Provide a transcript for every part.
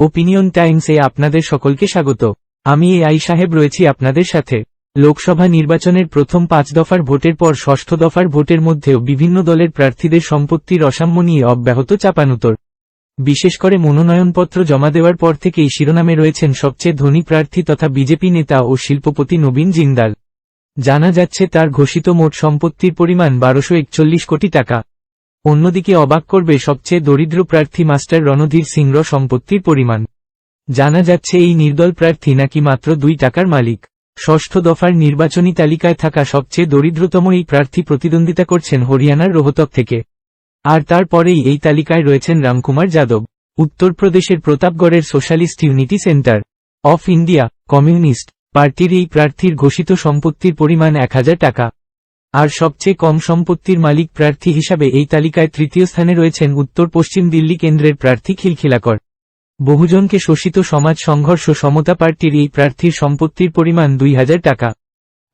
Opinion টাইমসে আপনাদের সকলকে স্বাগত। আমি এ আই সাহেব রয়েছি আপনাদের সাথে। লোকসভা নির্বাচনের প্রথম পাঁচ দফার ভোটের পর ষষ্ঠ দফার ভোটের মধ্যেও বিভিন্ন দলের প্রার্থীদের সম্পত্তির অসাম্য নিয়ে অব্যাহত চাপানুতর। বিশেষ করে মনোনয়নপত্র জমা দেওয়ার পর থেকেই শিরোনামে রয়েছেন সবচেয়ে ধনী প্রার্থী তথা বিজেপি নেতা ও শিল্পপতি নবীন জিন্দাল। জানা যাচ্ছে তার ঘোষিত মোট সম্পত্তির পরিমাণ বারোশো কোটি টাকা। অন্যদিকে অবাক করবে সবচেয়ে দরিদ্র প্রার্থী মাস্টার রণধীর সিংর সম্পত্তির পরিমাণ। জানা যাচ্ছে এই নির্দল প্রার্থী নাকি মাত্র দুই টাকার মালিক। ষষ্ঠ দফার নির্বাচনী তালিকায় থাকা সবচেয়ে দরিদ্রতম এই প্রার্থী প্রতিদ্বন্দ্বিতা করছেন হরিয়ানার রোহতক থেকে। আর তারপরেই এই তালিকায় রয়েছেন রামকুমার যাদব, উত্তরপ্রদেশের প্রতাপগড়ের socialist unity centre of India communist পার্টির এই প্রার্থীর ঘোষিত সম্পত্তির পরিমাণ এক হাজার টাকা। আর সবচেয়ে কম সম্পত্তির মালিক প্রার্থী হিসাবে এই তালিকায় তৃতীয় স্থানে রয়েছেন উত্তর পশ্চিম দিল্লি কেন্দ্রের প্রার্থী খিলখিলাকর। বহুজনকে শোষিত সমাজ সংঘর্ষ সমতা পার্টির এই প্রার্থীর সম্পত্তির পরিমাণ দুই হাজার টাকা।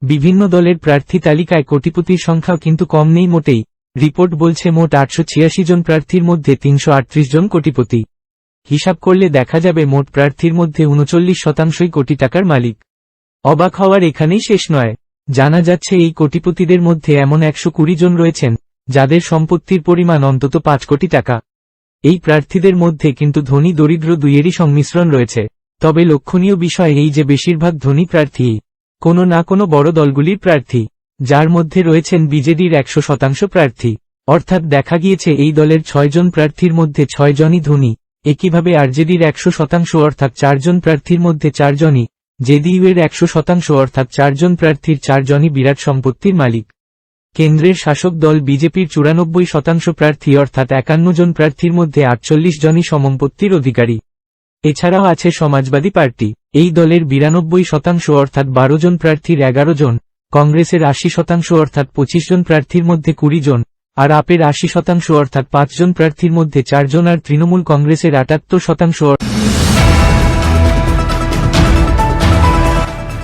বিভিন্ন দলের প্রার্থী তালিকায় কোটিপতির সংখ্যাও কিন্তু কম নেই মোটেই। রিপোর্ট বলছে মোট আটশো ছিয়াশি জন প্রার্থীর মধ্যে তিনশো আটত্রিশ জন কোটিপতি। হিসাব করলে দেখা যাবে মোট প্রার্থীর মধ্যে উনচল্লিশ শতাংশই কোটি টাকার মালিক। অবাক হওয়ার এখানেই শেষ নয়। জানা যাচ্ছে এই কোটিপতিদের মধ্যে এমন একশো কুড়ি জন রয়েছেন, যাদের সম্পত্তির পরিমাণ অন্তত পাঁচ কোটি টাকা। এই প্রার্থীদের মধ্যে কিন্তু ধনী দরিদ্র দুইয়েরই সংমিশ্রণ রয়েছে, তবে লক্ষণীয় বিষয় এই যে বেশিরভাগ ধনী প্রার্থী, কোনো না কোনো বড় দলগুলির প্রার্থী, যার মধ্যে রয়েছেন বিজেডির একশো শতাংশ প্রার্থী। অর্থাৎ দেখা গিয়েছে এই দলের ছয়জন প্রার্থীর মধ্যে ছয়জনই ধনী, একইভাবে আরজেডির একশো শতাংশ অর্থাৎ চারজন প্রার্থীর মধ্যে চারজনই জেডিইউয়ের একশো শতাংশ অর্থাৎ চারজন প্রার্থীর চারজনই বিরাট সম্পত্তির মালিক। কেন্দ্রের শাসক দল বিজেপির চুরানব্বই শতাংশ প্রার্থী অর্থাৎ একান্ন জন প্রার্থীর মধ্যে আটচল্লিশ জনই সমম্পত্তির অধিকারী। এছাড়াও আছে সমাজবাদী পার্টি। এই দলের বিরানব্বই শতাংশ অর্থাৎ বারো জন প্রার্থীর এগারো জন, কংগ্রেসের আশি শতাংশ অর্থাৎ পঁচিশ জন প্রার্থীর মধ্যে কুড়ি জন, আর আপের আশি শতাংশ অর্থাৎ পাঁচজন প্রার্থীর মধ্যে চারজন আর তৃণমূল কংগ্রেসের আটাত্তর শতাংশ